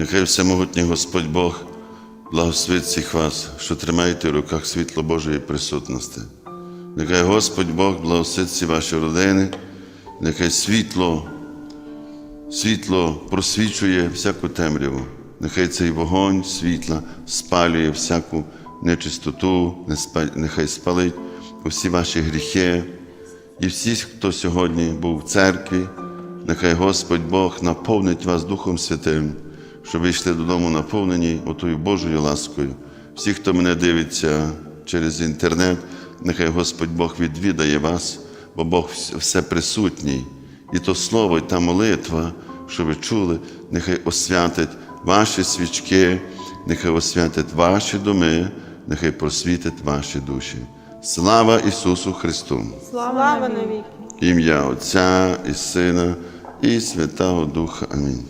Нехай всемогутній Господь Бог благословить всіх вас, що тримаєте в руках світло Божої присутності. Нехай Господь Бог благословить всі ваші родини, нехай світло, світло просвічує всяку темряву. Нехай цей вогонь світла спалює всяку нечистоту, нехай спалить усі ваші гріхи. І всі, хто сьогодні був в церкві, нехай Господь Бог наповнить вас Духом Святим, щоб ви йшли додому наповнені отою Божою ласкою. Всі, хто мене дивиться через інтернет, нехай Господь Бог відвідає вас, бо Бог все присутній. І то слово, і та молитва, що ви чули, нехай освятить ваші свічки, нехай освятить ваші доми, нехай просвітить ваші душі. Слава Ісусу Христу! Слава навіки. Ім'я Отця і Сина і Святого Духа. Амінь.